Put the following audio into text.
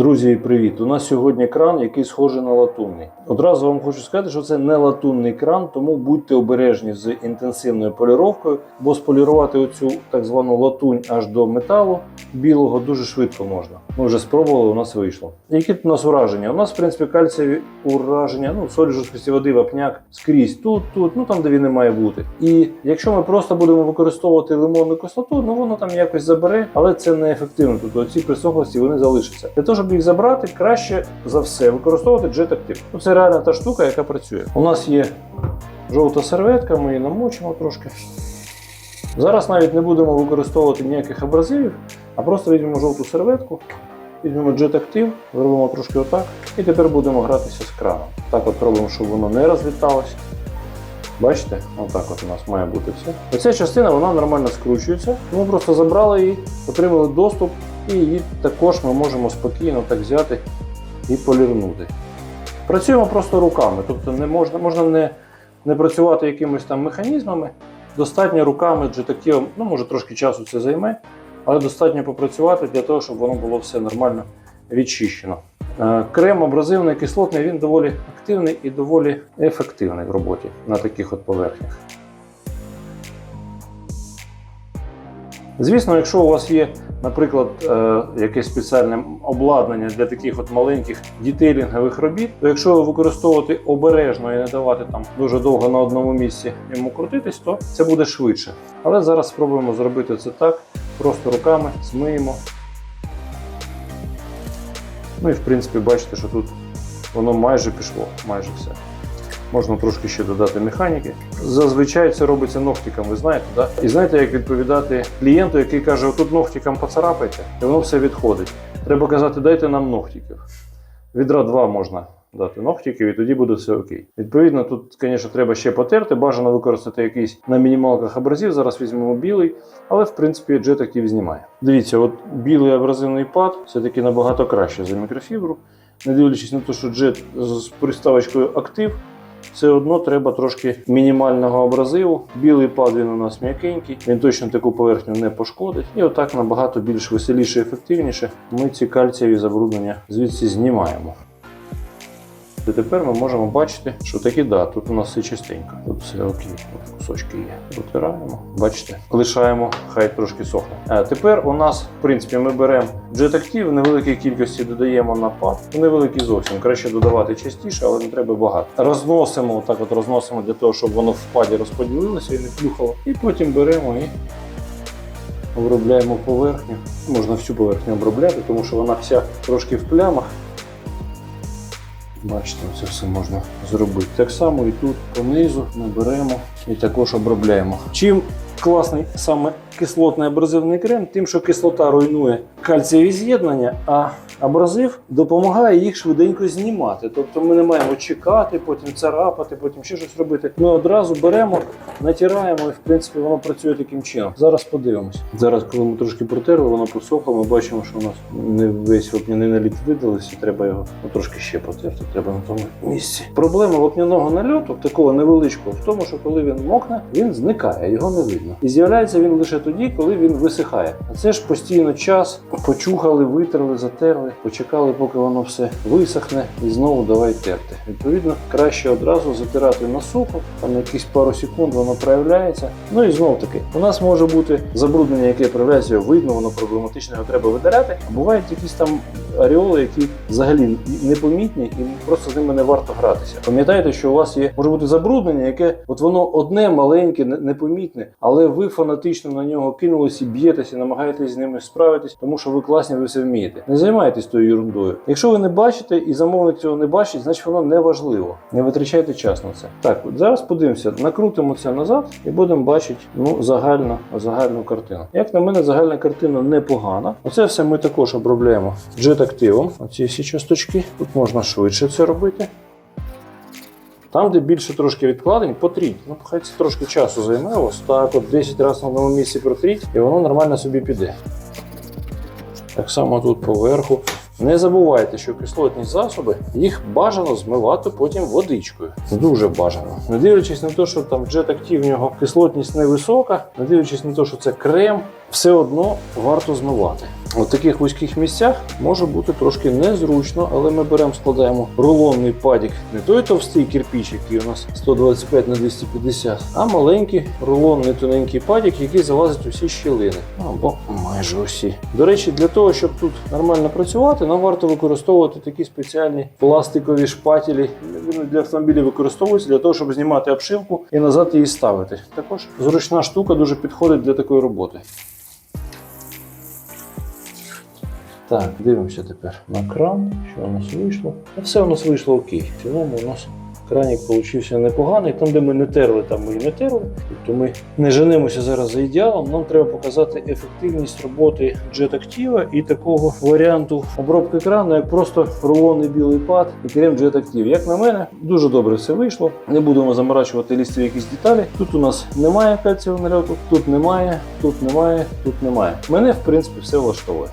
Друзі, привіт! У нас сьогодні кран, який схожий на латунний. Одразу вам хочу сказати, що це не латунний кран, тому будьте обережні з інтенсивною поліровкою, бо сполірувати оцю так звану латунь аж до металу білого дуже швидко можна. Ми вже спробували, у нас вийшло. Які у нас ураження? У нас, в принципі, кальцієві ураження, ну, соль жорсткості води, вапняк скрізь тут, тут, ну там, де він не має бути. І якщо ми просто будемо використовувати лимонну кислоту, ну воно там якось забере, але це не ефективно. Тобто ці присохлості вони залишаться. Для того, щоб їх забрати, краще за все використовувати Jet Active. Ну, це реально та штука, яка працює. У нас є жовта серветка, ми її намочимо трошки. Зараз навіть не будемо використовувати ніяких абразивів, а просто візьмемо жовту серветку, візьмемо Jet Active, зробимо трошки отак, і тепер будемо гратися з краном. Так от робимо, щоб воно не розліталося. Бачите, отак от у нас має бути все. Оця частина вона нормально скручується. Ми просто забрали її, отримали доступ, і її також ми можемо спокійно так взяти і полірнути. Працюємо просто руками, тобто не можна, можна не, не працювати якимись там механізмами. Достатньо руками джетактивом, ну може трошки часу це займе, але достатньо попрацювати для того, щоб воно було все нормально відчищено. Е, Крем абразивний кислотний він доволі активний і доволі ефективний в роботі на таких от поверхнях. Звісно, якщо у вас є, наприклад, е, якесь спеціальне обладнання для таких от маленьких дітейлінгових робіт, то якщо ви використовувати обережно і не давати там дуже довго на одному місці йому крутитись, то це буде швидше. Але зараз спробуємо зробити це так, просто руками змиємо. Ну і в принципі бачите, що тут воно майже пішло, майже все. Можна трошки ще додати механіки. Зазвичай це робиться ногтиком, ви знаєте, да? І знаєте, як відповідати клієнту, який каже, отут ногтиком поцарапайте, і воно все відходить. Треба казати, дайте нам ногтиків. Відра два можна дати ногтиків, і тоді буде все окей. Відповідно, тут, звісно, треба ще потерти. Бажано використати якийсь на мінімалках абразив. Зараз візьмемо білий, але в принципі Active знімає. Дивіться, от білий абразивний пад все-таки набагато краще за мікрофібру. Не дивлячись на те, що Jet з приставочкою актив, все одно треба трошки мінімального абразиву. Білий пад він у нас м'якенький, він точно таку поверхню не пошкодить. І отак набагато більш веселіше і ефективніше ми ці кальцієві забруднення звідси знімаємо. І тепер ми можемо бачити, що таки да, тут у нас все чистенько. Тут все окей, тут кусочки є. Витираємо, бачите, лишаємо, хай трошки сохне. А тепер у нас, в принципі, ми беремо Active, в невеликій кількості додаємо на пад. Невеликий зовсім. Краще додавати частіше, але не треба багато. Розносимо, так от розносимо для того, щоб воно в паді розподілилося і не плюхало. І потім беремо і обробляємо поверхню. Можна всю поверхню обробляти, тому що вона вся трошки в плямах. Бачите, це все можна зробити. Так само і тут понизу ми беремо і також обробляємо. Чим класний саме кислотний абразивний крем, тим, що кислота руйнує кальцієві з'єднання, а абразив допомагає їх швиденько знімати. Тобто ми не маємо чекати, потім царапати, потім ще щось робити. Ми одразу беремо, натираємо і в принципі воно працює таким чином. Зараз подивимось. Зараз, коли ми трошки протерли, воно посохло, ми бачимо, що у нас не весь вапняний наліт видалився, треба його ну, трошки ще потерти, треба на тому місці. Проблема вапняного нальоту, такого невеличкого, в тому, що коли він мокне, він зникає, його не видно. І з'являється він лише тоді, коли він висихає. А це ж постійно час, почухали, витерли, затерли, почекали, поки воно все висохне, і знову давай терти. Відповідно, краще одразу затирати на сухо, там якісь пару секунд воно проявляється. Ну і знову таки, у нас може бути забруднення, яке проявляється, видно, воно проблематичне, його треба видаляти. А бувають якісь там аріоли, які взагалі непомітні і просто з ними не варто гратися. Пам'ятайте, що у вас є може бути забруднення, яке от воно одне маленьке, непомітне, але ви фанатично на нього кинулись і б'єтеся, намагаєтесь з ними справитись, тому що ви класні, ви все вмієте. Не займайтесь тою ерундою. Якщо ви не бачите і замовник цього не бачить, значить воно не важливо. Не витрачайте час на це. Так, от зараз подивимося, накрутимо це назад і будемо бачити ну, загальну, загальну картину. Як на мене, загальна картина непогана. Оце все ми також обробляємо джет-активом. Оці всі часточки. Тут можна швидше це робити. Там, де більше трошки відкладень, потріть. Ну, хай це трошки часу займе. Ось так, от 10 разів на одному місці протріть, і воно нормально собі піде. Так само тут поверху. Не забувайте, що кислотні засоби їх бажано змивати потім водичкою. Дуже бажано. Не дивлячись на те, що там Jet Active в нього кислотність невисока, не дивлячись на те, що це крем, все одно варто змивати. У таких вузьких місцях може бути трошки незручно, але ми беремо, складаємо рулонний падік, не той товстий кирпіч, який у нас 125 на 250, а маленький рулонний тоненький падік, який залазить у всі щілини. Або майже усі. До речі, для того, щоб тут нормально працювати, нам варто використовувати такі спеціальні пластикові шпателі. Вони для автомобілів використовуються для того, щоб знімати обшивку і назад її ставити. Також зручна штука дуже підходить для такої роботи. Так, дивимося тепер на кран, що у нас вийшло. А все у нас вийшло окей. В цілому у нас кранік получився непоганий. Там, де ми не терли, там ми і не терли. Тобто ми не женемося зараз за ідеалом. Нам треба показати ефективність роботи Jet Activa і такого варіанту обробки крану, як просто рулонний білий пад і крем Jet Active. Як на мене, дуже добре все вийшло. Не будемо заморачувати лізти якісь деталі. Тут у нас немає кальцієвого нальоту, тут немає, тут немає, тут немає. Мене, в принципі, все влаштовує.